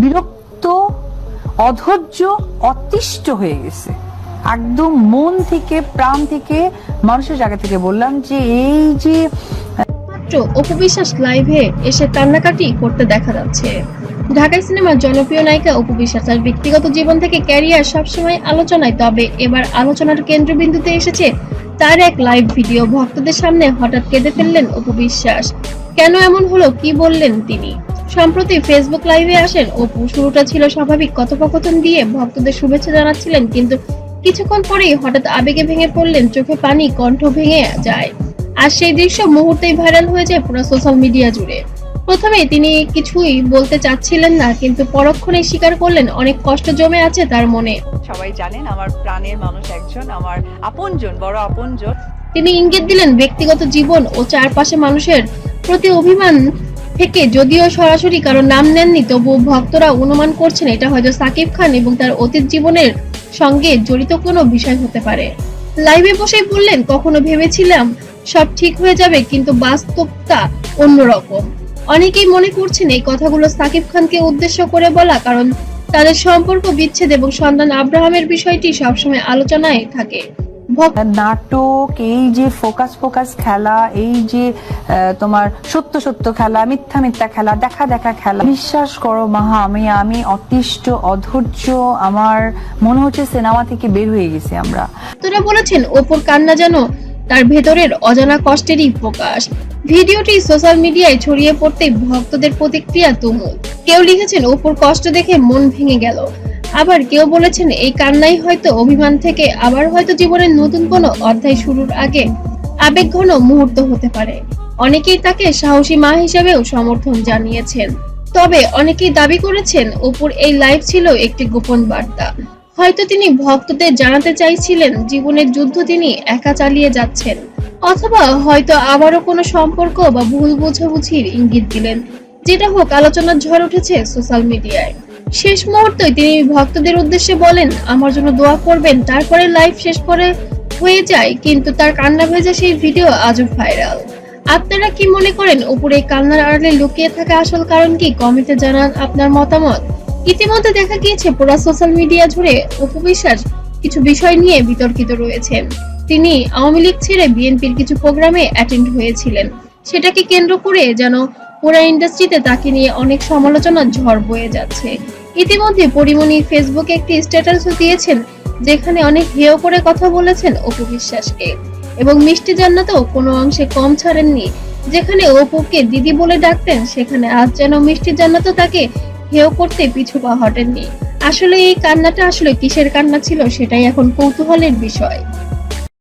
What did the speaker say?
বিরক্ত, অধৈর্য, অতিষ্ঠ হয়ে গেছে। একদম মন থেকে, প্রাণ থেকে, মানুষের জায়গা থেকে বললাম যে এই যে, মাত্র অপু লাইভে এসে কান্নাকাটি করতে দেখা যাচ্ছে। ঢাকাই সিনেমার জনপ্রিয় নায়িকা অপু তার ব্যক্তিগত জীবন থেকে ক্যারিয়ার সবসময় আলোচনায়, তবে এবার আলোচনার কেন্দ্রবিন্দুতে এসেছে তার এক লাইভ ভিডিও ভক্তদের সামনে হঠাৎ কেঁদে ফেললেন অপু কেন এমন হলো, কি বললেন তিনি? সম্প্রতি ফেসবুক লাইভে আসেন অপু। শুরুটা ছিল স্বাভাবিক কথোপকথন দিয়ে ভক্তদের শুভেচ্ছা জানাচ্ছিলেন কিন্তু কিছুক্ষণ পরেই হঠাৎ আবেগে ভেঙে পড়লেন চোখে পানি কণ্ঠ ভেঙে যায়। আর সেই দৃশ্য মুহূর্তেই ভাইরাল হয়ে যায় পুরো সোশ্যাল মিডিয়া জুড়ে। প্রথমে তিনি কিছুই বলতে চাচ্ছিলেন না কিন্তু পরক্ষণে স্বীকার করলেন অনেক কষ্ট জমে আছে তার মনে। সবাই জানেন আমার প্রাণের মানুষ একজন আমার আপনজন বড় আপনজন। তিনি ইঙ্গিত দিলেন ব্যক্তিগত জীবন ও চারপাশে মানুষের প্রতি অভিমান থেকে যদিও সরাসরি কারও নাম নেননি তবুও ভক্তরা অনুমান করছেন এটা হয়তো সাকিব খান এবং তার অতীত জীবনের সঙ্গে জড়িত কোনো বিষয় হতে পারে। লাইভে বসেই বললেন, কখনো ভেবেছিলাম সব ঠিক হয়ে যাবে, কিন্তু বাস্তবতা অন্যরকম। অনেকেই মনে করছেন এই কথাগুলো সাকিব খানকে উদ্দেশ্য করে বলা, কারণ তাদের সম্পর্ক বিচ্ছেদ এবং সন্তান আব্রাহামের বিষয়টি সবসময় আলোচনায় থাকে। নাটক, এই যে ফোকাস ফোকাস খেলা, এই যে তোমার সত্য সত্য খেলা, মিথ্যা মিথ্যা খেলা, দেখা দেখা খেলা। বিশ্বাস করো মাহা, আমি আমি অতিষ্ঠ, অধৈর্য, আমার মনে হচ্ছে সিনেমা থেকে বের হয়ে গেছি আমরা। ভক্তরা বলেছেন ওপর কান্না যেন তার ভেতরের অজানা কষ্টেরই প্রকাশ। ভিডিওটি সোশ্যাল মিডিয়ায় ছড়িয়ে পড়তে ভক্তদের প্রতিক্রিয়া তুমুল। কেউ লিখেছেন ওপর কষ্ট দেখে মন ভেঙে গেল। আবার কেউ বলেছেন এই কান্নাই হয়তো অভিমান থেকে আবার হয়তো জীবনের নতুন কোনো অধ্যায় শুরুর আগে আবেগঘন মুহূর্ত হতে পারে। অনেকেই তাকে সাহসী মা হিসেবেও সমর্থন জানিয়েছেন। তবে অনেকেই দাবি করেছেন অপুর এই লাইভ ছিল একটি গোপন বার্তা। হয়তো তিনি ভক্তদের জানাতে চাইছিলেন জীবনের যুদ্ধ তিনি একা চালিয়ে যাচ্ছেন। অথবা হয়তো আবারও কোনো সম্পর্ক বা ভুল বোঝাবুঝির ইঙ্গিত দিলেন। যেটা হোক, আলোচনার ঝড় উঠেছে সোশ্যাল মিডিয়ায়। শেষ মুহূর্তে তিনি ভক্তদের উদ্দেশ্যে বলেন, আমার জন্য দোয়া করবেন। তারপরে লাইভ শেষ করে হয়ে যায়, কিন্তু তার কান্না ভেজা সেই ভিডিও আজও ভাইরাল। আপনারা কি মনে করেন, উপরে কান্নার আড়ালে লুকিয়ে থাকা আসল কারণ কি? কমেন্টে জানান আপনার মতামত। ইতিমধ্যে দেখা গিয়েছে, পুরো সোশ্যাল মিডিয়া জুড়ে অপু বিশ্বাস কিছু বিষয় নিয়ে বিতর্কিত রয়েছেন তিনি আওয়ামী লীগ ছেড়ে বিএনপির কিছু প্রোগ্রামে অ্যাটেন্ড হয়েছিলেন। সেটাকে কেন্দ্র করে যেন পুরো ইন্ডাস্ট্রিতে তাকে নিয়ে অনেক সমালোচনার ঝড় বয়ে যাচ্ছে। ইতিমধ্যে পরিমণি ফেসবুকে একটি স্ট্যাটাসও দিয়েছেন, যেখানে অনেক হেয় করে কথা বলেছেন অপু বিশ্বাসকে। এবং মিষ্টি জান্নাতেও কোনো অংশে কম ছাড়েননি, যেখানে অপুকে দিদি বলে ডাকতেন, সেখানে আজ যেন মিষ্টি জান্নাতও তাকে হেয় করতে পিছু পা হটেননি। আসলে এই কান্নাটা আসলে কিসের কান্না ছিল, সেটাই এখন কৌতূহলের বিষয়।